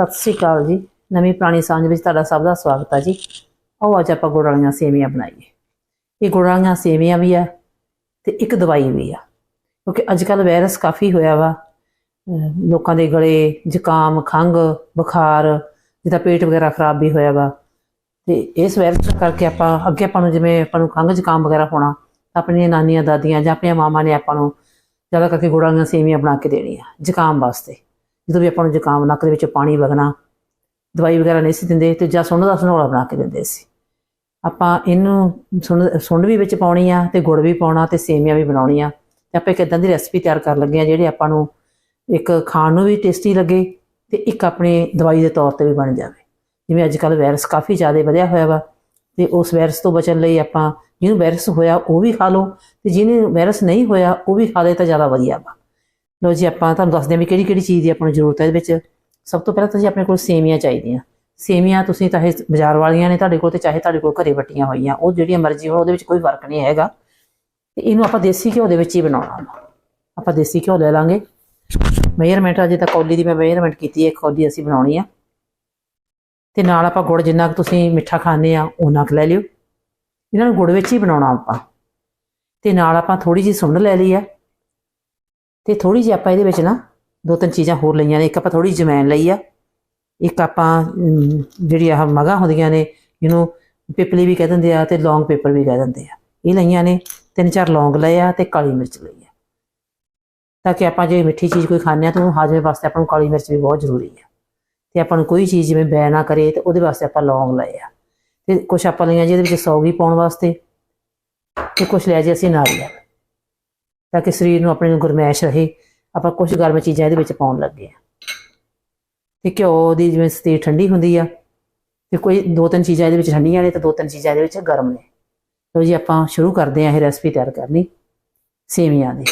ਸਤਿ ਸ੍ਰੀ ਅਕਾਲ ਜੀ। ਨਵੀਂ ਪੁਰਾਣੀ ਸਾਂਝ ਵਿੱਚ ਤੁਹਾਡਾ ਸਭ ਦਾ ਸਵਾਗਤ ਹੈ ਜੀ। ਆਓ ਅੱਜ ਆਪਾਂ ਗੁੜ ਵਾਲੀਆਂ ਸੇਵੀਆਂ ਬਣਾਈਏ। ਇਹ ਗੁੜ ਵਾਲੀਆਂ ਸੇਵੀਆਂ ਵੀ ਆ ਤੇ ਇੱਕ ਦਵਾਈ ਵੀ ਆ। ਕਿਉਂਕਿ ਅੱਜ ਕੱਲ ਵਾਇਰਸ ਕਾਫੀ ਹੋਇਆ ਵਾ। ਲੋਕਾਂ ਦੇ ਗਲੇ ਜ਼ੁਕਾਮ, ਖੰਘ, ਬੁਖਾਰ, ਜਿਹਦਾ ਪੇਟ ਵਗੈਰਾ ਖਰਾਬ ਵੀ ਹੋਇਆ ਵਾ। ਤੇ ਇਸ ਵਾਇਰਸ ਕਰਕੇ ਆਪਾਂ ਅੱਗੇ ਆਪਾਂ ਨੂੰ ਜਿਵੇਂ ਆਪਾਂ ਨੂੰ ਖੰਘ ਜ਼ੁਕਾਮ ਵਗੈਰਾ ਹੋਣਾ ਆਪਣੀਆਂ ਨਾਨੀਆਂ, ਦਾਦੀਆਂ ਜਾਂ ਆਪਣੀਆਂ ਮਾਵਾਂ ਨੇ ਆਪਾਂ ਨੂੰ ਜ਼ਿਆਦਾ ਕਰਕੇ ਗੁੜਾਂ ਵਾਲੀਆਂ ਸੇਵੀਆਂ ਬਣਾ ਕੇ ਦੇਣੀਆਂ ਜ਼ੁਕਾਮ ਵਾਸਤੇ। ਜਦੋਂ ਵੀ ਆਪਾਂ ਨੂੰ ਜ਼ੁਕਾਮ ਨੱਕ ਦੇ ਵਿੱਚ ਪਾਣੀ ਵਗਣਾ, ਦਵਾਈ ਵਗੈਰਾ ਨਹੀਂ ਸੀ ਦਿੰਦੇ ਤੇ ਜਾਂ ਸੁੰਡ ਦਾ ਸਨੋਲਾ ਬਣਾ ਕੇ ਦਿੰਦੇ ਸੀ। ਆਪਾਂ ਇਹਨੂੰ ਸੁੰਡ ਸੁੰਡ ਵੀ ਵਿੱਚ ਪਾਉਣੀ ਆ ਤੇ ਗੁੜ ਵੀ ਪਾਉਣਾ ਤੇ ਸੇਵੀਆਂ ਵੀ ਬਣਾਉਣੀਆਂ ਤੇ ਆਪਾਂ ਇੱਕ ਇਦਾਂ ਦੀ ਰੈਸਪੀ ਤਿਆਰ ਕਰਨ ਲੱਗੇ ਆ ਜਿਹੜੇ ਆਪਾਂ ਨੂੰ ਇੱਕ ਖਾਣ ਨੂੰ ਵੀ ਟੇਸਟੀ ਲੱਗੇ ਤੇ ਇੱਕ ਆਪਣੇ ਦਵਾਈ ਦੇ ਤੌਰ ਤੇ ਵੀ ਬਣ ਜਾਵੇ। ਜਿਵੇਂ ਅੱਜ ਕੱਲ ਵਾਇਰਸ ਕਾਫੀ ਜ਼ਿਆਦਾ ਵਧਿਆ ਹੋਇਆ ਵਾ ਤੇ ਉਸ ਵਾਇਰਸ ਤੋਂ ਬਚਣ ਲਈ ਆਪਾਂ ਜਿਹਨੂੰ ਵਾਇਰਸ ਹੋਇਆ ਉਹ ਵੀ ਖਾ ਲਓ ਤੇ ਜਿਹਨੂੰ ਵਾਇਰਸ ਨਹੀਂ ਹੋਇਆ ਉਹ ਵੀ ਖਾ ਲੇ ਤਾਂ ਜ਼ਿਆਦਾ ਵਧੀਆ ਵਾ। ਲਓ ਜੀ, ਆਪਾਂ ਤੁਹਾਨੂੰ ਦੱਸਦੇ ਹਾਂ ਵੀ ਕਿਹੜੀ ਕਿਹੜੀ ਚੀਜ਼ ਦੀ ਆਪਾਂ ਨੂੰ ਜ਼ਰੂਰਤ ਹੈ ਇਹਦੇ ਵਿੱਚ। ਸਭ ਤੋਂ ਪਹਿਲਾਂ ਤਾਂ ਜੀ ਆਪਣੇ ਕੋਲ ਸੇਵੀਆਂ ਚਾਹੀਦੀਆਂ। ਸੇਵੀਆਂ ਤੁਸੀਂ ਚਾਹੇ ਬਾਜ਼ਾਰ ਵਾਲੀਆਂ ਨੇ ਤੁਹਾਡੇ ਕੋਲ ਤੇ ਚਾਹੇ ਤੁਹਾਡੇ ਕੋਲ ਘਰੇ ਵੱਟੀਆਂ ਹੋਈਆਂ, ਉਹ ਜਿਹੜੀਆਂ ਮਰਜ਼ੀ ਹੋਣ, ਉਹਦੇ ਵਿੱਚ ਕੋਈ ਫ਼ਰਕ ਨਹੀਂ ਹੈਗਾ। ਤੇ ਇਹਨੂੰ ਆਪਾਂ ਦੇਸੀ ਘਿਓ ਦੇ ਵਿੱਚ ਹੀ ਬਣਾਉਣਾ ਵਾ। ਆਪਾਂ ਦੇਸੀ ਘਿਓ ਲੈ ਲਾਂਗੇ। ਮੇਜਰਮੈਂਟ ਅਜੇ ਤਾਂ ਕੌਲੀ ਦੀ ਮੈਂ ਮੇਜਰਮੈਂਟ ਕੀਤੀ ਹੈ ਕੌਲੀ ਅਸੀਂ ਬਣਾਉਣੀ ਆ। ਤੇ ਨਾਲ ਆਪਾਂ ਗੁੜ ਜਿੰਨਾ ਕੁ ਤੁਸੀਂ ਮਿੱਠਾ ਖਾਂਦੇ ਆ ਉਹਨਾਂ ਕੁ ਲੈ ਲਿਓ। ਇਹਨਾਂ ਨੂੰ ਗੁੜ ਵਿੱਚ ਹੀ ਬਣਾਉਣਾ ਆਪਾਂ। ਤੇ ਨਾਲ ਆਪਾਂ ਥੋੜੀ ਜਿਹੀ ਸੁੰਡ ਲੈ ਲਈ ਆ। ਤੇ ਥੋੜੀ ਜਿਹੀ ਆਪਾਂ ਇਹਦੇ ਵਿੱਚ ਨਾ ਦੋ ਤਿੰਨ ਚੀਜ਼ਾਂ ਹੋਰ ਲਈਆਂ ਨੇ। ਇੱਕ ਆਪਾਂ ਥੋੜੀ ਜਮੈਨ ਲਈ ਆ। ਇੱਕ ਆਪਾਂ ਜਿਹੜੀ ਆਹ ਮਗਾ ਹੁੰਦੀਆਂ ਨੇ, ਜਿਹਨੂੰ ਪਿਪਲੀ ਵੀ ਕਹਿ ਦਿੰਦੇ ਆ ਤੇ ਲੌਂਗ ਪੇਪਰ ਵੀ ਕਹਿ ਦਿੰਦੇ ਆ। ਇਹ ਲਈਆਂ ਨੇ, ਤਿੰਨ ਚਾਰ ਲੌਂਗ ਲਏ ਆ ਤੇ ਕਾਲੀ ਮਿਰਚ ਲਈ ਆ। ਤਾਂ ਕਿ ਆਪਾਂ ਜੇ ਮਿੱਠੀ ਚੀਜ਼ ਕੋਈ ਖਾਂਦੇ ਆ ਤਾਂ ਉਹਨੂੰ ਹਾਜ਼ਮੇ ਵਾਸਤੇ ਆਪਾਂ ਨੂੰ ਕਾਲੀ ਮਿਰਚ ਵੀ ਬਹੁਤ ਜ਼ਰੂਰੀ ਆ। ਤੇ ਆਪਾਂ ਨੂੰ ਕੋਈ ਚੀਜ਼ ਜਿਵੇਂ ਬੈ ਨਾ ਕਰੇ ਤੇ ਉਹਦੇ ਵਾਸਤੇ ਆਪਾਂ ਲੌਂਗ ਲਏ ਆ। ਤੇ ਕੁਝ ਆਪਾਂ ਲਈਆਂ ਜਿਹਦੇ ਵਿੱਚ ਸੌਗੀ ਪਾਉਣ ਵਾਸਤੇ ਤੇ ਕੁਝ ਲਿਆ ਜੇ ਅਸੀਂ ਨਾਰੀਅਲ ਤਾਂ ਕਿ ਸਰੀਰ ਨੂੰ ਆਪਣੇ ਨੂੰ ਗਰਮੈਸ਼ ਰਹੇ। ਆਪਾਂ ਕੁਝ ਗਰਮ ਚੀਜ਼ਾਂ ਇਹਦੇ ਵਿੱਚ ਪਾਉਣ ਲੱਗੇ ਆ ਤੇ ਘਿਓ ਦੀ ਜਿਵੇਂ ਸਥਿਤੀ ਠੰਡੀ ਹੁੰਦੀ ਆ, ਤੇ ਕੋਈ ਦੋ ਤਿੰਨ ਚੀਜ਼ਾਂ ਇਹਦੇ ਵਿੱਚ ਠੰਡੀਆਂ ਨੇ ਤੇ ਦੋ ਤਿੰਨ ਚੀਜ਼ਾਂ ਇਹਦੇ ਵਿੱਚ ਗਰਮ ਨੇ। ਲਓ ਜੀ, ਆਪਾਂ ਸ਼ੁਰੂ ਕਰਦੇ ਆ ਇਹ ਰੈਸਪੀ ਤਿਆਰ ਕਰਨੀ ਸੇਵੀਆਂ ਦੀ।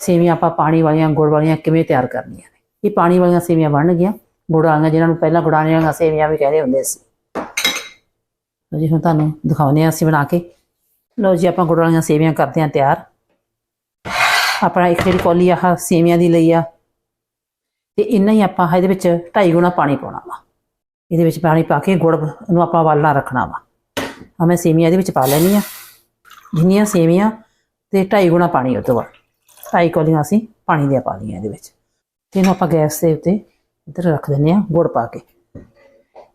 ਸੇਵੀਆਂ ਆਪਾਂ ਪਾਣੀ ਵਾਲੀਆਂ, ਗੁੜ ਵਾਲੀਆਂ ਕਿਵੇਂ ਤਿਆਰ ਕਰਨੀਆਂ ਨੇ। ਇਹ ਪਾਣੀ ਵਾਲੀਆਂ ਸੇਵੀਆਂ ਬਣਨਗੀਆਂ ਗੁੜ ਵਾਲੀਆਂ ਜਿਨ੍ਹਾਂ ਨੂੰ ਪਹਿਲਾਂ ਗੁੜਾਂ ਵਾਲੀਆਂ ਸੇਵੀਆਂ ਵੀ ਕਹਿੰਦੇ ਹੁੰਦੇ ਸੀ। ਲਓ ਜੀ, ਹੁਣ ਤੁਹਾਨੂੰ ਦਿਖਾਉਂਦੇ ਆ ਅਸੀਂ ਬਣਾ ਕੇ। ਲਓ ਜੀ, ਆਪਾਂ ਗੁੜ ਵਾਲੀਆਂ ਸੇਵੀਆਂ ਕਰਦੇ ਆ ਤਿਆਰ। ਆਪਣਾ ਇੱਕ ਜਿਹੜੀ ਕੌਲੀ ਆਹ ਸੇਵੀਆਂ ਦੀ ਲਈ ਆ। ਤੇ ਇੰਨਾ ਹੀ ਆਪਾਂ ਇਹਦੇ ਵਿੱਚ 2.5 ਗੁਣਾ ਪਾਣੀ ਪਾਉਣਾ ਵਾ। ਇਹਦੇ ਵਿੱਚ ਪਾਣੀ ਪਾ ਕੇ ਗੁੜ ਨੂੰ ਆਪਾਂ ਵਾਲਣਾ ਰੱਖਣਾ ਵਾ। ਆ ਮੈਂ ਸੇਵੀਆਂ ਇਹਦੇ ਵਿੱਚ ਪਾ ਲੈਣੀ ਆ। ਜਿੰਨੀਆਂ ਸੇਵੀਆਂ ਤੇ 2.5 ਗੁਣਾ ਪਾਣੀ ਉਹ ਤੋਂ ਬਾਅਦ 2.5 ਕੌਲੀਆਂ ਅਸੀਂ ਪਾਣੀ ਦੀਆਂ ਪਾ ਲਈਆਂ ਇਹਦੇ ਵਿੱਚ। ਤੇ ਇਹਨੂੰ ਆਪਾਂ ਗੈਸ ਦੇ ਉੱਤੇ ਇੱਧਰ ਰੱਖ ਦਿੰਦੇ ਆ ਗੁੜ ਪਾ ਕੇ।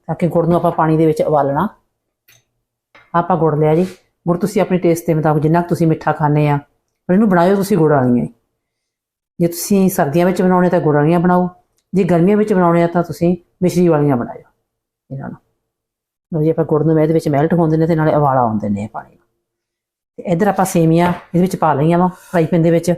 ਤਾਂ ਕਿ ਗੁੜ ਨੂੰ ਆਪਾਂ ਪਾਣੀ ਦੇ ਵਿੱਚ ਉਬਾਲਣਾ। ਆਪਾਂ ਗੁੜ ਲਿਆ ਜੀ। ਗੁੜ ਤੁਸੀਂ ਆਪਣੇ ਟੇਸਟ ਦੇ ਮੁਤਾਬਕ ਜਿੰਨਾ ਕੁ ਤੁਸੀਂ ਮਿੱਠਾ ਖਾਂਦੇ ਆ ਪਰ ਇਹਨੂੰ ਬਣਾਇਓ ਤੁਸੀਂ ਗੁੜ ਵਾਲੀਆਂ ਜੇ ਤੁਸੀਂ ਸਰਦੀਆਂ ਵਿੱਚ ਬਣਾਉਣੇ ਤਾਂ ਗੁੜ ਵਾਲੀਆਂ ਬਣਾਓ, ਜੇ ਗਰਮੀਆਂ ਵਿੱਚ ਬਣਾਉਣੇ ਆ ਤਾਂ ਤੁਸੀਂ ਮਿਸ਼ਰੀ ਵਾਲੀਆਂ ਬਣਾਇਓ ਇਹਨਾਂ ਨੂੰ। ਲਓ ਜੀ, ਆਪਾਂ ਗੁੜ ਨੂੰ ਇਹਦੇ ਵਿੱਚ ਮੈਲਟ ਹੋਣ ਦਿੰਦੇ ਤੇ ਨਾਲੇ ਉਬਾਲਾ ਆਉਂਦੇ ਦਿੰਦੇ ਆ ਪਾਣੀ ਨੂੰ। ਤੇ ਇੱਧਰ ਆਪਾਂ ਸੇਵੀਆਂ ਇਹਦੇ ਵਿੱਚ ਪਾ ਲਈਆਂ ਵਾ ਫਰਾਈ ਪੈਨ ਦੇ ਵਿੱਚ।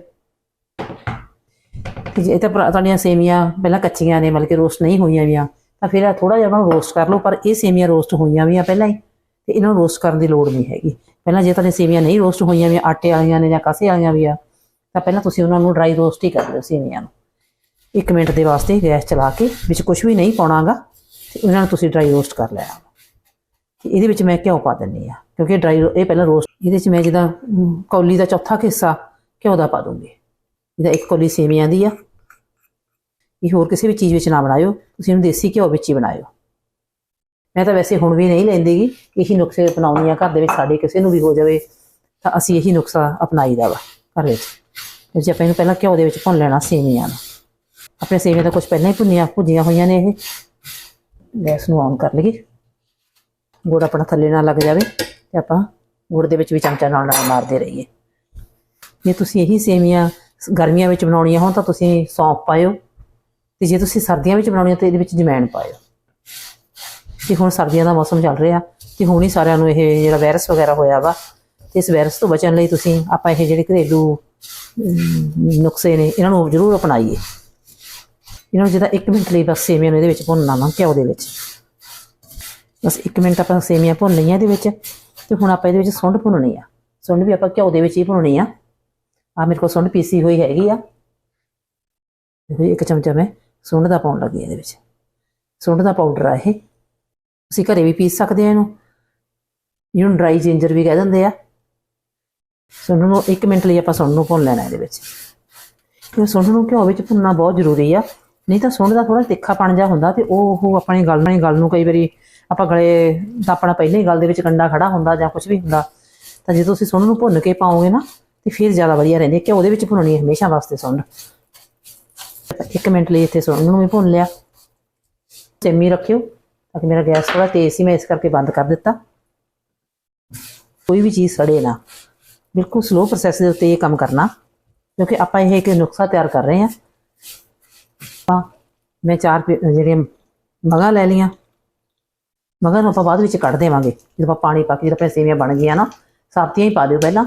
ਤੇ ਜੇ ਇਹ ਤਾਂ ਤੁਹਾਡੀਆਂ ਸੇਵੀਆਂ ਪਹਿਲਾਂ ਕੱਚੀਆਂ ਨੇ, ਮਤਲਬ ਕਿ ਰੋਸਟ ਨਹੀਂ ਹੋਈਆਂ ਵੀਆਂ, ਤਾਂ ਫਿਰ ਥੋੜਾ ਜਿਹਾ ਉਹਨਾਂ ਨੂੰ ਰੋਸਟ ਕਰ ਲਓ, ਪਰ ਇਹ ਸੇਵੀਆਂ ਰੋਸਟ ਹੋਈਆਂ ਵੀਆਂ ਪਹਿਲਾਂ ਹੀ, ਤੇ ਇਹਨਾਂ ਨੂੰ ਰੋਸਟ ਕਰਨ ਦੀ ਲੋੜ ਨਹੀਂ ਹੈਗੀ। ਪਹਿਲਾਂ ਜੇ ਤੁਹਾਡੇ ਸੇਵੀਆਂ ਨਹੀਂ ਰੋਸਟ ਹੋਈਆਂ ਵੀ, ਆਟੇ ਵਾਲੀਆਂ ਨੇ ਜਾਂ ਕਾਸੇ ਵਾਲੀਆਂ ਵੀ ਆ, ਤਾਂ ਪਹਿਲਾਂ ਤੁਸੀਂ ਉਹਨਾਂ ਨੂੰ ਡਰਾਈ ਰੋਸਟ ਹੀ ਕਰ ਲਿਓ ਸੇਵੀਆਂ ਨੂੰ। 1 ਮਿੰਟ ਦੇ ਵਾਸਤੇ ਗੈਸ ਚਲਾ ਕੇ ਵਿੱਚ ਕੁਝ ਵੀ ਨਹੀਂ ਪਾਉਣਾਗਾ, ਤੇ ਉਹਨਾਂ ਨੂੰ ਤੁਸੀਂ ਡਰਾਈ ਰੋਸਟ ਕਰ ਲੈਣਾ। ਤੇ ਇਹਦੇ ਵਿੱਚ ਮੈਂ ਘਿਓ ਪਾ ਦਿੰਨੀ ਆ ਕਿਉਂਕਿ ਡਰਾਈ ਇਹ ਪਹਿਲਾਂ ਰੋਸਟ ਇਹਦੇ ਵਿੱਚ ਮੈਂ ਜਿਹਦਾ ਕੌਲੀ ਦਾ ਚੌਥਾ ਕੁ ਹਿੱਸਾ ਘਿਓ ਦਾ ਪਾ ਦੂੰਗੀ। ਜਿਹਦਾ ਇੱਕ ਕੌਲੀ ਸੇਵੀਆਂ ਦੀ ਆ। ਇਹ ਹੋਰ ਕਿਸੇ ਵੀ ਚੀਜ਼ ਵਿੱਚ ਨਾ ਬਣਾਇਓ, ਤੁਸੀਂ ਇਹਨੂੰ ਦੇਸੀ ਘਿਓ ਵਿੱਚ ਹੀ ਬਣਾਇਓ। ਮੈਂ ਤਾਂ ਵੈਸੇ ਹੁਣ ਵੀ ਨਹੀਂ ਲੈਂਦੀਗੀ ਇਹੀ ਨੁਕਸੇ ਅਪਣਾਉਣੀ ਆ ਘਰ ਦੇ ਵਿੱਚ ਸਾਡੇ ਕਿਸੇ ਨੂੰ ਵੀ ਹੋ ਜਾਵੇ, ਤਾਂ ਅਸੀਂ ਇਹੀ ਨੁਕਸਾ ਅਪਣਾਈਦਾ ਵਾ ਘਰ ਵਿੱਚ। ਜੇ ਆਪਾਂ ਇਹਨੂੰ ਪਹਿਲਾਂ ਘਿਓ ਦੇ ਵਿੱਚ ਭੁੰਨ ਲੈਣਾ, ਸੇਵੀਆਂ ਨੂੰ। ਆਪਣੇ ਸੇਵੀਆਂ ਤਾਂ ਕੁਝ ਪਹਿਲਾਂ ਹੀ ਭੁੰਨੀਆਂ, ਭੁੱਜੀਆਂ ਹੋਈਆਂ ਨੇ ਇਹ। ਗੈਸ ਨੂੰ ਆਨ ਕਰ ਲਈਏ। ਗੁੜ ਆਪਣਾ ਥੱਲੇ ਨਾ ਲੱਗ ਜਾਵੇ ਤੇ ਆਪਾਂ ਗੁੜ ਦੇ ਵਿੱਚ ਵੀ ਚਮਚਾ ਨਾਲ ਨਾਲ ਮਾਰਦੇ ਰਹੀਏ। ਜੇ ਤੁਸੀਂ ਇਹੀ ਸੇਵੀਆਂ ਗਰਮੀਆਂ ਵਿੱਚ ਬਣਾਉਣੀਆਂ ਹੋਣ, ਤਾਂ ਤੁਸੀਂ ਸੌਂਫ ਪਾਇਓ। ਤੇ ਜੇ ਤੁਸੀਂ ਸਰਦੀਆਂ ਵਿੱਚ ਬਣਾਉਣੀਆਂ, ਤਾਂ ਇਹਦੇ ਵਿੱਚ ਜਮੈਣ ਪਾਇਓ। ਤੇ ਹੁਣ ਸਰਦੀਆਂ ਦਾ ਮੌਸਮ ਚੱਲ ਰਿਹਾ ਤੇ ਹੁਣ ਹੀ ਸਾਰਿਆਂ ਨੂੰ ਇਹ ਜਿਹੜਾ ਵਾਇਰਸ ਵਗੈਰਾ ਹੋਇਆ ਵਾ ਤੇ ਇਸ ਵਾਇਰਸ ਤੋਂ ਬਚਣ ਲਈ ਤੁਸੀਂ ਆਪਾਂ ਇਹ ਜਿਹੜੇ ਘਰੇਲੂ ਅਮ, ਨੁਕਸੇ ਨੇ ਇਹਨਾਂ ਨੂੰ ਜ਼ਰੂਰ ਅਪਣਾਈਏ। ਇਹਨਾਂ ਨੂੰ ਜਿਹਦਾ 1 ਮਿੰਟ ਲਈ ਬਸ ਸੇਵੀਆਂ ਨੂੰ ਇਹਦੇ ਵਿੱਚ ਭੁੰਨਣਾ ਵਾ ਘਿਓ ਦੇ ਵਿੱਚ। ਬਸ 1 ਮਿੰਟ ਆਪਾਂ ਸੇਵੀਆਂ ਭੁੰਨ ਲਈਆਂ ਇਹਦੇ ਵਿੱਚ ਤੇ ਹੁਣ ਆਪਾਂ ਇਹਦੇ ਵਿੱਚ ਸੁੰਡ ਭੁੰਨਣੀ ਆ। ਸੁੰਡ ਵੀ ਆਪਾਂ ਘਿਓ ਦੇ ਵਿੱਚ ਹੀ ਭੁੰਨਣੀ ਆ। ਆ ਮੇਰੇ ਕੋਲ ਸੁੰਡ ਪੀਸੀ ਹੋਈ ਹੈਗੀ ਆ। ਦੇਖੋ ਇੱਕ ਚਮਚਾ ਮੈਂ ਸੁੰਡ ਦਾ ਪਾਉਣ ਲੱਗੀ ਇਹਦੇ ਵਿੱਚ। ਸੁੰਡ ਦਾ ਪਾਊਡਰ ਆ ਇਹ। ਤੁਸੀਂ ਘਰੇ ਵੀ ਪੀਸ ਸਕਦੇ ਆ ਇਹਨੂੰ। ਇਹਨੂੰ ਡਰਾਈ ਜਿੰਜਰ ਵੀ ਕਹਿ ਦਿੰਦੇ ਆ। ਸੁੰਡ ਨੂੰ 1 ਮਿੰਟ ਲਈ ਆਪਾਂ ਸੁੰਡ ਨੂੰ ਭੁੰਨ ਲੈਣਾ ਇਹਦੇ ਵਿੱਚ। ਇਹ ਸੁੰਡ ਨੂੰ ਘਿਓ ਵਿੱਚ ਭੁੰਨਣਾ ਬਹੁਤ ਜ਼ਰੂਰੀ ਆ। ਨਹੀਂ ਤਾਂ ਸੁੰਡ ਦਾ ਥੋੜਾ ਤਿੱਖਾ ਪਣ ਜਾ ਹੁੰਦਾ ਤੇ ਉਹ ਉਹ ਆਪਣੀ ਗੱਲ ਨਾਲ ਗੱਲ ਨੂੰ ਕਈ ਵਾਰੀ ਆਪਾਂ ਗਲੇ ਦਾ ਆਪਣਾ ਪਹਿਲੇ ਹੀ ਗੱਲ ਦੇ ਵਿੱਚ ਕੰਡਾ ਖੜਾ ਹੁੰਦਾ ਜਾਂ ਕੁਝ ਵੀ ਹੁੰਦਾ। ਤਾਂ ਜੇ ਤੁਸੀਂ ਸੁੰਡ ਨੂੰ ਭੁੰਨ ਕੇ ਪਾਓਗੇ ਨਾ ਤੇ ਫਿਰ ਜ਼ਿਆਦਾ ਵਧੀਆ ਰਹਿੰਦੀ ਹੈ ਕਿ ਉਹਦੇ ਵਿੱਚ ਭੁੰਨਣੀ ਹਮੇਸ਼ਾ ਵਾਸਤੇ ਸੁੰਡ ਇੱਕ ਮਿੰਟ ਲਈ ਇੱਥੇ ਸੁੰਡ ਨੂੰ ਵੀ ਭੁੰਨ ਲਿਆ। ਸਿਮੀ ਰੱਖਿਓ। ਤਾਂ ਮੇਰਾ ਗੈਸ ਥੋੜਾ ਤੇਜ਼ ਸੀ, ਮੈਂ ਇਸ ਕਰਕੇ ਬੰਦ ਕਰ ਦਿੱਤਾ। ਕੋਈ ਵੀ ਚੀਜ਼ ਸੜੇ ਨਾ। ਬਿਲਕੁਲ ਸਲੋ ਪ੍ਰੋਸੈਸ ਦੇ ਉੱਤੇ ਇਹ ਕੰਮ ਕਰਨਾ, ਕਿਉਂਕਿ ਆਪਾਂ ਇਹ ਇੱਕ ਨੁਕਸਾ ਤਿਆਰ ਕਰ ਰਹੇ ਹਾਂ। ਆਪਾਂ, ਮੈਂ ਚਾਰ ਪੇ- ਜਿਹੜੀਆਂ ਮਗਾ ਲੈ ਲੀਆਂ ਮਗਾ ਨੂੰ ਆਪਾਂ ਬਾਅਦ ਵਿੱਚ ਕੱਢ ਦੇਵਾਂਗੇ। ਜਦੋਂ ਆਪਾਂ ਪਾਣੀ ਪਾ ਕੇ, ਜਦੋਂ ਆਪਾਂ ਸੇਵੀਆਂ ਬਣ ਗਈਆਂ ਨਾ ਸਾਬਤੀਆਂ ਹੀ ਪਾ ਦਿਓ ਪਹਿਲਾਂ,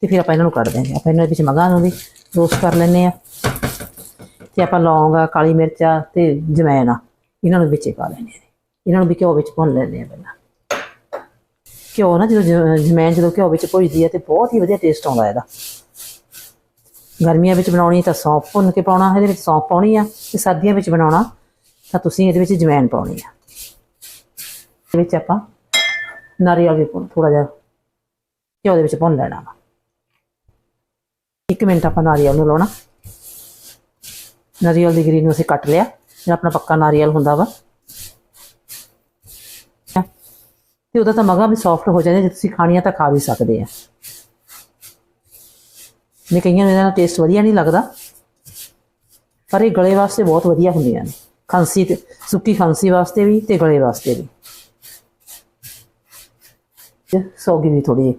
ਤੇ ਫਿਰ ਆਪਾਂ ਇਹਨਾਂ ਨੂੰ ਕੱਢ ਦਿਆਂਗੇ। ਆਪਾਂ ਇਹਨਾਂ ਵਿੱਚ ਮਗਾ ਨੂੰ ਵੀ ਰੋਸਟ ਕਰ ਲੈਂਦੇ ਆ ਤੇ ਆਪਾਂ ਲੌਂਗ ਆ, ਕਾਲੀ ਮਿਰਚਾ ਤੇ ਜਮੈਨ ਆ, ਇਹਨਾਂ ਨੂੰ ਵਿੱਚੇ ਪਾ ਲੈਣੇ ਆ ਇਹਨਾਂ ਨੂੰ ਵੀ ਘਿਓ ਵਿੱਚ ਭੁੰਨ ਲੈਂਦੇ ਆ ਪਹਿਲਾਂ। ਘਿਓ ਨਾ ਜਦੋਂ ਜ- ਜਮੈਨ ਜਦੋਂ ਘਿਓ ਵਿੱਚ ਭੁੱਜਦੀ ਹੈ ਤੇ ਬਹੁਤ ਹੀ ਵਧੀਆ ਟੇਸਟ ਆਉਂਦਾ ਇਹਦਾ। ਗਰਮੀਆਂ ਵਿੱਚ ਬਣਾਉਣੀ ਤਾਂ ਸੌਂਫ ਭੁੰਨ ਕੇ ਪਾਉਣਾ, ਇਹਦੇ ਵਿੱਚ ਸੌਂਫ ਪਾਉਣੀ ਆ ਤੇ ਸਰਦੀਆਂ ਵਿੱਚ ਬਣਾਉਣਾ ਤਾਂ ਤੁਸੀਂ ਇਹਦੇ ਵਿੱਚ ਜਮੈਨ ਪਾਉਣੀ ਆ। ਇਹਦੇ ਵਿੱਚ ਆਪਾਂ ਨਾਰੀਅਲ ਵੀ ਥੋੜਾ ਜਿਹਾ ਘਿਓ ਦੇ ਵਿੱਚ ਭੁੰਨ ਲੈਣਾ ਵਾ। ਇੱਕ ਮਿੰਟ ਆਪਾਂ ਨਾਰੀਅਲ ਨੂੰ ਲਾਉਣਾ। ਨਾਰੀਅਲ ਦੀ ਗਰੀ ਨੂੰ ਅਸੀਂ ਕੱਟ ਲਿਆ, ਜਿਹੜਾ ਆਪਣਾ ਪੱਕਾ ਨਾਰੀਅਲ ਹੁੰਦਾ ਵਾ। ਤੇ ਉਹਦਾ ਤਾਂ ਮਗਾ ਵੀ ਸੌਫਟ ਹੋ ਜਾਂਦਾ ਜੇ ਤੁਸੀਂ ਖਾਣੀਆਂ ਤਾਂ ਖਾ ਵੀ ਸਕਦੇ ਆ। ਨਹੀਂ ਕਈਆਂ ਨੂੰ ਇਹਦਾ ਟੇਸਟ ਵਧੀਆ ਨਹੀਂ ਲੱਗਦਾ, ਪਰ ਇਹ ਗਲੇ ਵਾਸਤੇ ਬਹੁਤ ਵਧੀਆ ਹੁੰਦੀਆਂ ਨੇ। ਖਾਂਸੀ ਤੇ, ਸੁੱਕੀ ਖਾਂਸੀ ਵਾਸਤੇ ਵੀ ਤੇ ਗਲੇ ਵਾਸਤੇ ਵੀ। ਸੌਗੀ ਵੀ ਥੋੜੀ ਜਿਹੀ,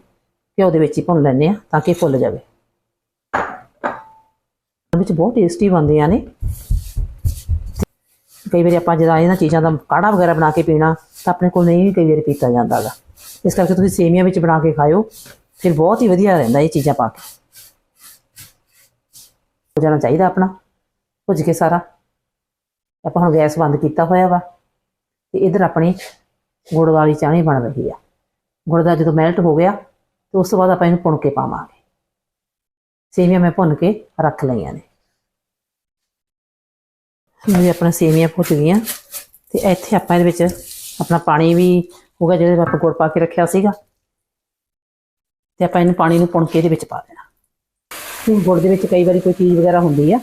ਘਿਓ ਦੇ ਵਿੱਚ ਹੀ ਭੁੰਨ ਲੈਂਦੇ ਆ ਤਾਂ ਕਿ ਫੁੱਲ ਜਾਵੇ। ਵਿੱਚ ਬਹੁਤ ਟੇਸਟੀ ਬਣਦੀਆਂ ਨੇ। ਕਈ ਵਾਰੀ ਆਪਾਂ ਜਦੋਂ ਇਹਨਾਂ ਚੀਜ਼ਾਂ ਦਾ ਕਾੜਾ ਵਗੈਰਾ ਬਣਾ ਕੇ ਪੀਣਾ ਤਾਂ ਆਪਣੇ ਕੋਲ ਨਹੀਂ ਵੀ ਕਈ ਵਾਰੀ ਪੀਤਾ ਜਾਂਦਾਗਾ ਇਸ ਕਰਕੇ ਤੁਸੀਂ ਸੇਮੀਆਂ ਵਿੱਚ ਬਣਾ ਕੇ ਖਾਓ ਫਿਰ ਬਹੁਤ ਹੀ ਵਧੀਆ ਰਹਿੰਦਾ ਇਹ ਚੀਜ਼ਾਂ ਪਾ ਕੇ। ਹੋ ਜਾਣਾ ਚਾਹੀਦਾ ਆਪਣਾ। ਭੁੱਜ ਕੇ ਸਾਰਾ। ਆਪਾਂ ਹੁਣ ਗੈਸ ਬੰਦ ਕੀਤਾ ਹੋਇਆ ਵਾ। ਤੇ ਇਧਰ ਆਪਣੀ ਗੁੜ ਵਾਲੀ ਚਾਣੀ ਬਣ ਰਹੀ ਆ। ਗੁੜ ਦਾ ਜਦੋਂ ਮੈਲਟ ਹੋ ਗਿਆ, ਤੇ ਉਸ ਤੋਂ ਬਾਅਦ ਆਪਾਂ ਇਹਨੂੰ ਭੁੰਨ ਕੇ ਪਾਵਾਂਗੇ। ਸੇਮੀਆਂ ਮੈਂ ਭੁੰਨ ਕੇ ਰੱਖ ਲਈਆਂ ਨੇ। ਇਹ ਆਪਣਾ ਸੇਮੀਆਂ ਭੁੱਜ ਗਈਆਂ ਤੇ ਇੱਥੇ ਆਪਾਂ ਇਹਦੇ ਵਿੱਚ ਆਪਣਾ ਪਾਣੀ ਵੀ ਹੋਗਾ ਜਿਹਦੇ ਆਪਾਂ ਗੁੜ ਪਾ ਕੇ ਰੱਖਿਆ ਸੀਗਾ। ਤੇ ਆਪਾਂ ਇਹਨੂੰ ਪਾਣੀ ਨੂੰ ਪੁਣ ਕੇ ਇਹਦੇ ਵਿੱਚ ਪਾ ਦੇਣਾ। ਹੁਣ ਗੁੜ ਦੇ ਵਿੱਚ ਕਈ ਵਾਰੀ ਕੋਈ ਚੀਜ਼ ਵਗੈਰਾ ਹੁੰਦੀ ਆ,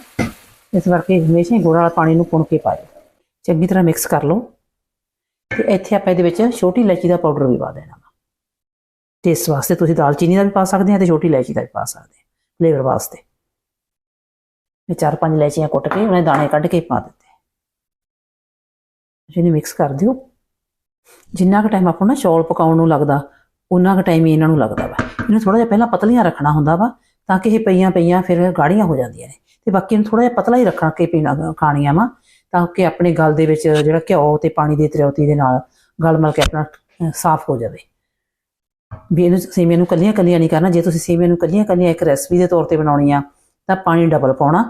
ਇਸ ਕਰਕੇ ਹਮੇਸ਼ਾ ਹੀ ਗੁੜ ਵਾਲਾ ਪਾਣੀ ਨੂੰ ਪੁਣ ਕੇ ਪਾਇਓ ਚੰਗੀ ਤਰ੍ਹਾਂ ਮਿਕਸ ਕਰ ਲਓ। ਤੇ ਇੱਥੇ ਆਪਾਂ ਇਹਦੇ ਵਿੱਚ ਛੋਟੀ ਇਲਾਇਚੀ ਦਾ ਪਾਊਡਰ ਵੀ ਪਾ ਦੇਣਾ। ਟੇਸਟ ਵਾਸਤੇ ਤੁਸੀਂ ਦਾਲਚੀਨੀ ਦਾ ਵੀ ਪਾ ਸਕਦੇ ਆ ਤੇ ਛੋਟੀ ਇਲਾਇਚੀ ਦਾ ਵੀ ਪਾ ਸਕਦੇ ਆ ਫਲੇਵਰ ਵਾਸਤੇ। ਇਹ ਚਾਰ ਪੰਜ ਇਲਾਇਚੀਆਂ ਕੁੱਟ ਕੇ ਉਹਨੇ ਦਾਣੇ ਕੱਢ ਕੇ ਪਾ ਦਿੱਤੇ। ਜਿਹਨੇ ਮਿਕਸ ਕਰ ਦਿਓ। ਜਿੰਨਾ ਕੁ ਟਾਈਮ ਆਪਾਂ ਨੂੰ ਨਾ ਚੌਲ ਪਕਾਉਣ ਨੂੰ ਲੱਗਦਾ ਉਨਾ ਕੁ ਟਾਈਮ ਹੀ ਇਹਨਾਂ ਨੂੰ ਲੱਗਦਾ ਵਾ। ਇਹਨੂੰ ਥੋੜਾ ਜਿਹਾ ਪਹਿਲਾਂ ਪਤਲੀਆਂ ਰੱਖਣਾ ਹੁੰਦਾ ਵਾ, ਤਾਂ ਕਿ ਇਹ ਪਈਆਂ ਪਈਆਂ ਫਿਰ ਗਾੜੀਆਂ ਹੋ ਜਾਂਦੀਆਂ ਨੇ। ਤੇ ਬਾਕੀ ਇਹਨੂੰ ਥੋੜਾ ਜਿਹਾ ਪਤਲਾ ਹੀ ਰੱਖਣਾ ਕੇ ਪੀਣਾ, ਖਾਣੀਆਂ ਵਾ, ਤਾਂ ਕਿ ਆਪਣੇ ਗਲ ਦੇ ਵਿੱਚ ਜਿਹੜਾ ਘਿਓ ਤੇ ਪਾਣੀ ਦੀ ਤ੍ਰਿਉਤੀ ਦੇ ਨਾਲ ਗਲ ਮਲ ਕੇ ਆਪਣਾ ਸਾਫ਼ ਹੋ ਜਾਵੇ। ਵੀ ਇਹਨੂੰ ਸੇਮੀਆਂ ਨੂੰ ਕੱਲੀਆਂ ਕੱਲੀਆਂ ਨਹੀਂ ਕਰਨਾ। ਜੇ ਤੁਸੀਂ ਸੇਮੀਆਂ ਨੂੰ ਕੱਲੀਆਂ ਕੱਲੀਆਂ ਇੱਕ ਰੈਸਪੀ ਦੇ ਤੌਰ ਤੇ ਬਣਾਉਣੀ ਆ ਤਾਂ ਪਾਣੀ ਡਬਲ ਪਾਉਣਾ।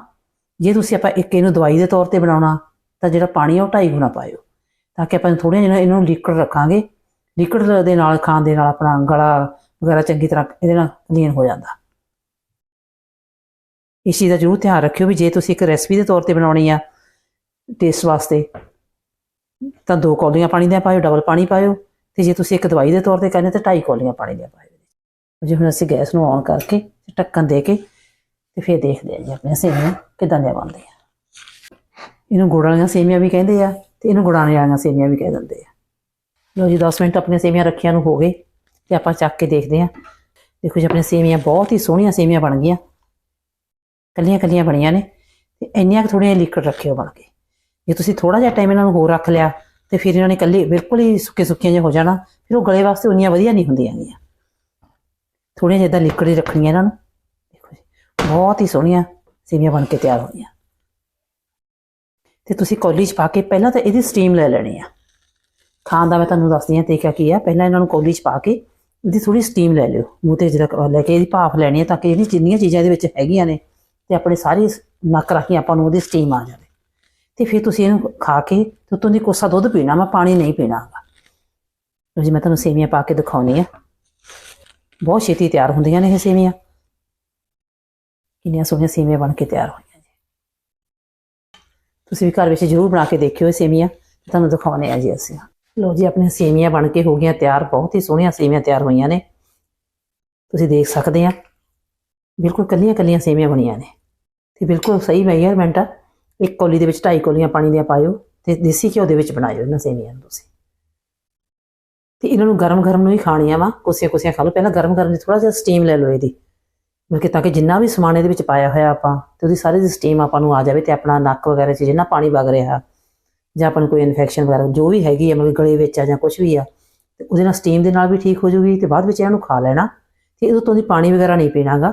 ਜੇ ਤੁਸੀਂ ਆਪਾਂ ਇੱਕ ਇਹਨੂੰ ਦਵਾਈ ਦੇ ਤੌਰ ਤੇ ਬਣਾਉਣਾ, ਤਾਂ ਜਿਹੜਾ ਪਾਣੀ ਆ ਉਹ ਢਾਈ ਗੁਣਾ ਪਾਇਓ। ਤਾਂ ਕਿ ਆਪਾਂ ਥੋੜ੍ਹੀਆਂ ਜਿਹਾ ਇਹਨਾਂ ਨੂੰ ਲਿਕਵਿਡ ਰੱਖਾਂਗੇ। ਲਿਕਵਿਡ ਦੇ ਨਾਲ ਖਾਣ ਦੇ ਨਾਲ ਆਪਣਾ ਗਲਾ ਵਗੈਰਾ ਚੰਗੀ ਤਰ੍ਹਾਂ ਇਹਦੇ ਨਾਲ ਕਲੀਨ ਹੋ ਜਾਂਦਾ। ਇਸ ਚੀਜ਼ ਦਾ ਜ਼ਰੂਰ ਧਿਆਨ ਰੱਖਿਓ ਵੀ ਜੇ ਤੁਸੀਂ ਇੱਕ ਰੈਸਪੀ ਦੇ ਤੌਰ ਤੇ ਬਣਾਉਣੀ ਆ ਟੇਸਟ ਵਾਸਤੇ, ਤਾਂ ਦੋ ਕੌਲੀਆਂ ਪਾਣੀ ਦੀਆਂ ਪਾਇਓ ਡਬਲ ਪਾਣੀ ਪਾਇਓ। ਤੇ ਜੇ ਤੁਸੀਂ ਇੱਕ ਦਵਾਈ ਦੇ ਤੌਰ ਤੇ ਕਹਿੰਦੇ ਤਾਂ ਢਾਈ ਕੌਲੀਆਂ ਪਾਣੀ ਦੀਆਂ ਪਾਇਓ। ਜੇ ਹੁਣ ਅਸੀਂ ਗੈਸ ਨੂੰ ਔਨ ਕਰਕੇ ਢੱਕਣ ਦੇ ਕੇ ਤੇ ਫਿਰ ਦੇਖਦੇ ਆ ਜੀ ਆਪਣੀਆਂ ਸੇਵੀਆਂ ਕਿਦਾਂ ਦੀਆਂ ਬਣਦੀਆਂ। ਇਹਨੂੰ ਗੁੜ ਵਾਲੀਆਂ ਸੇਵੀਆਂ ਵੀ ਕਹਿੰਦੇ ਆ ਤੇ ਇਹਨੂੰ ਗੁੜਾਣੇ ਵਾਲੀਆਂ ਸੇਵੀਆਂ ਵੀ ਕਹਿ ਦਿੰਦੇ ਆ। ਲਓ ਜੀ 10 ਮਿੰਟ ਆਪਣੀਆਂ ਸੇਵੀਆਂ ਰੱਖੀਆਂ ਨੂੰ ਹੋ ਗਏ ਤੇ ਆਪਾਂ ਚੱਕ ਕੇ ਦੇਖਦੇ ਆ। ਦੇਖੋ ਜੀ ਆਪਣੀਆਂ ਸੇਵੀਆਂ ਬਹੁਤ ਹੀ ਸੋਹਣੀਆਂ ਸੇਵੀਆਂ ਬਣ ਗਈਆਂ। ਕੱਲੀਆਂ ਕੱਲੀਆਂ ਬਣੀਆਂ ਨੇ ਤੇ ਇੰਨੀਆਂ ਕੁ ਥੋੜ੍ਹੀਆਂ ਲਿਕਵਿਡ ਰੱਖਿਓ ਬਣ ਕੇ। ਜੇ ਤੁਸੀਂ ਥੋੜਾ ਜਿਹਾ ਟਾਈਮ ਇਹਨਾਂ ਨੂੰ ਹੋਰ ਰੱਖ ਲਿਆ ਤੇ ਫਿਰ ਇਹਨਾਂ ਨੇ ਕੱਲੀ ਬਿਲਕੁਲ ਹੀ ਸੁੱਕੇ ਸੁੱਕੀਆਂ ਜਿਹਾ ਹੋ ਜਾਣਾ, ਫਿਰ ਉਹ ਗਲੇ ਵਾਸਤੇ ਉਨੀਆਂ ਵਧੀਆ ਨਹੀਂ ਹੁੰਦੀਆਂ ਗੀਆਂ। ਥੋੜ੍ਹੀਆਂ ਜਿਹਾ ਲਿਕਵਿਡ ਹੀ ਰੱਖਣੀਆਂ ਇਹਨਾਂ ਨੂੰ। ਬਹੁਤ ਹੀ ਸੋਹਣੀਆਂ ਸੇਵੀਆਂ ਬਣ ਕੇ ਤਿਆਰ ਹੋਈਆਂ। ਤੇ ਤੁਸੀਂ ਕੌਲੀ 'ਚ ਪਾ ਕੇ ਪਹਿਲਾਂ ਤਾਂ ਇਹਦੀ ਸਟੀਮ ਲੈ ਲੈਣੀ ਆ। ਖਾਣ ਦਾ ਮੈਂ ਤੁਹਾਨੂੰ ਦੱਸਦੀ ਹਾਂ ਤਰੀਕਾ ਕੀ ਆ, ਪਹਿਲਾਂ ਇਹਨਾਂ ਨੂੰ ਕੌਲੀ 'ਚ ਪਾ ਕੇ ਇਹਦੀ ਥੋੜੀ ਸਟੀਮ ਲੈ ਲਿਓ। ਮੂੰਹ ਤੇ ਜਿਹੜਾ ਲੈ ਕੇ ਇਹਦੀ ਭਾਫ ਲੈਣੀ ਹੈ ਤਾਂ ਕਿ ਇਹਦੀ ਜਿੰਨੀਆਂ ਚੀਜ਼ਾਂ ਇਹਦੇ ਵਿੱਚ ਹੈਗੀਆਂ ਨੇ ਤੇ ਆਪਣੇ ਸਾਰੀ ਨੱਕ ਰਾਹੀਂ ਆਪਾਂ ਨੂੰ ਉਹਦੀ ਸਟੀਮ ਆ ਜਾਵੇ। ਤੇ ਫਿਰ ਤੁਸੀਂ ਇਹਨੂੰ ਖਾ ਕੇ ਤੇ ਉਤੋਂ ਦੀ ਕੋਸਾ ਦੁੱਧ ਪੀਣਾ ਮੈਂ ਪਾਣੀ ਨਹੀਂ ਪੀਣਾਗਾ ਲਓ ਜੀ, ਮੈਂ ਤੁਹਾਨੂੰ ਸੇਵੀਆਂ ਪਾ ਕੇ ਦਿਖਾਉਣੀ ਆ। ਬਹੁਤ ਛੇਤੀ ਤਿਆਰ ਹੁੰਦੀਆਂ ਨੇ ਇਹ ਸੇਵੀਆਂ। ਕਿੰਨੀਆਂ ਸੋਹਣੀਆਂ ਸੇਵੀਆਂ ਬਣ ਕੇ ਤਿਆਰ ਹੋਈਆਂ ਜੀ। ਤੁਸੀਂ ਵੀ ਘਰ ਵਿੱਚ ਜ਼ਰੂਰ ਬਣਾ ਕੇ ਦੇਖਿਓ ਇਹ ਸੇਵੀਆਂ ਤੁਹਾਨੂੰ ਦਿਖਾਉਣੇ ਆ ਜੀ ਅਸੀਂ। ਲਓ ਜੀ, ਆਪਣੀਆਂ ਸੇਵੀਆਂ ਬਣ ਕੇ ਹੋ ਗਈਆਂ ਤਿਆਰ, ਬਹੁਤ ਹੀ ਸੋਹਣੀਆਂ ਸੇਵੀਆਂ ਤਿਆਰ ਹੋਈਆਂ ਨੇ। ਤੁਸੀਂ ਦੇਖ ਸਕਦੇ ਆ, ਬਿਲਕੁਲ ਕੱਲੀਆਂ ਕੱਲੀਆਂ ਸੇਵੀਆਂ ਬਣੀਆਂ ਨੇ। ਤੇ ਬਿਲਕੁਲ ਸਹੀ ਮੈਜ਼ਰਮੈਂਟ ਆ। ਇੱਕ ਕੌਲੀ ਦੇ ਵਿੱਚ ਢਾਈ ਕੋਲੀਆਂ ਪਾਣੀ ਦੀਆਂ ਪਾਇਓ ਤੇ ਦੇਸੀ ਘਿਓ ਦੇ ਵਿੱਚ ਬਣਾਇਓ ਇਹਨਾਂ ਸੇਵੀਆਂ ਨੂੰ ਤੁਸੀਂ। ਤੇ ਇਹਨਾਂ ਨੂੰ ਗਰਮ-ਗਰਮ ਨੂੰ ਹੀ ਖਾਣੀਆਂ ਵਾ ਕੋਸੀਆਂ ਕੋਸੀਆਂ ਖਾ ਲਓ। ਪਹਿਲਾਂ ਗਰਮ-ਗਰਮ ਦੀ ਥੋੜਾ ਜਿਹਾ ਸਟੀਮ ਲੈ ਲਓ ਇਹਦੀ। ਕਿ ਤਾਂ ਕਿ ਜਿੰਨਾ ਵੀ ਸਮਾਨ ਇਹਦੇ ਵਿੱਚ ਪਾਇਆ ਹੋਇਆ ਆਪਾਂ, ਤੇ ਉਹਦੀ ਸਾਰੀ ਦੀ ਸਟੀਮ ਆਪਾਂ ਨੂੰ ਆ ਜਾਵੇ ਤੇ ਆਪਣਾ ਨੱਕ ਵਗੈਰਾ 'ਚ ਜਿੰਨਾ ਪਾਣੀ ਵਗ ਰਿਹਾ, ਜਾਂ ਆਪਾਂ ਨੂੰ ਕੋਈ ਇਨਫੈਕਸ਼ਨ ਵਗੈਰਾ, ਜੋ ਵੀ ਹੈਗੀ ਆ, ਮਤਲਬ ਗਲੇ ਵਿੱਚ ਆ ਜਾਂ ਕੁਝ ਵੀ ਆ, ਤੇ ਉਹਦੇ ਨਾਲ ਸਟੀਮ ਦੇ ਨਾਲ ਵੀ ਠੀਕ ਹੋ ਜਾਊਗੀ ਤੇ ਬਾਅਦ ਵਿੱਚ ਇਹਨੂੰ ਖਾ ਲੈਣਾ, ਤੇ ਇਹਦੇ ਤੋਂ ਦੀ ਪਾਣੀ ਵਗੈਰਾ ਨਹੀਂ ਪੀਣਾਗਾ,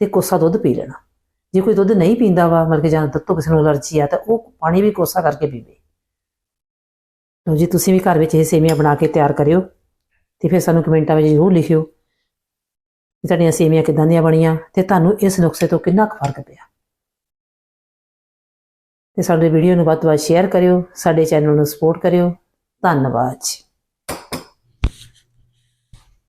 ਤੇ ਕੋਸਾ ਦੁੱਧ ਪੀ ਲੈਣਾ। ਜੇ ਕੋਈ ਦੁੱਧ ਨਹੀਂ ਪੀਂਦਾ ਵਾ, ਮਤਲਬ ਕਿ ਜਾਂ ਦੁੱਧ ਤੋਂ ਕਿਸੇ ਨੂੰ ਅਲਰਜੀ ਆ, ਤਾਂ ਉਹ ਪਾਣੀ ਵੀ ਕੋਸਾ ਕਰਕੇ ਪੀਵੇ। ਲਓ ਜੀ, ਤੁਸੀਂ ਵੀ ਘਰ ਵਿੱਚ ਇਹ ਸੇਵੀਆਂ ਬਣਾ ਕੇ ਤਿਆਰ ਕਰਿਓ, ਤੇ ਫਿਰ ਸਾਨੂੰ ਕਮੈਂਟਾਂ ਵਿੱਚ ਜ਼ਰੂਰ ਲਿਖਿਓ। ਕਿ ਤੁਹਾਡੀਆਂ ਸੇਵੀਆਂ ਕਿਦਾਂ ਦੀਆਂ ਬਣੀਆਂ ਤੇ ਤੁਹਾਨੂੰ ਇਸ ਨੁਕਸੇ ਤੋਂ ਕਿੰਨਾ ਕੁ ਫ਼ਰਕ ਪਿਆ। ਤੇ ਸਾਡੇ ਵੀਡੀਓ ਨੂੰ ਵੱਧ ਤੋਂ ਵੱਧ ਸ਼ੇਅਰ ਕਰਿਓ, ਸਾਡੇ ਚੈਨਲ ਨੂੰ ਸਪੋਰਟ ਕਰਿਓ। ਧੰਨਵਾਦ ਜੀ।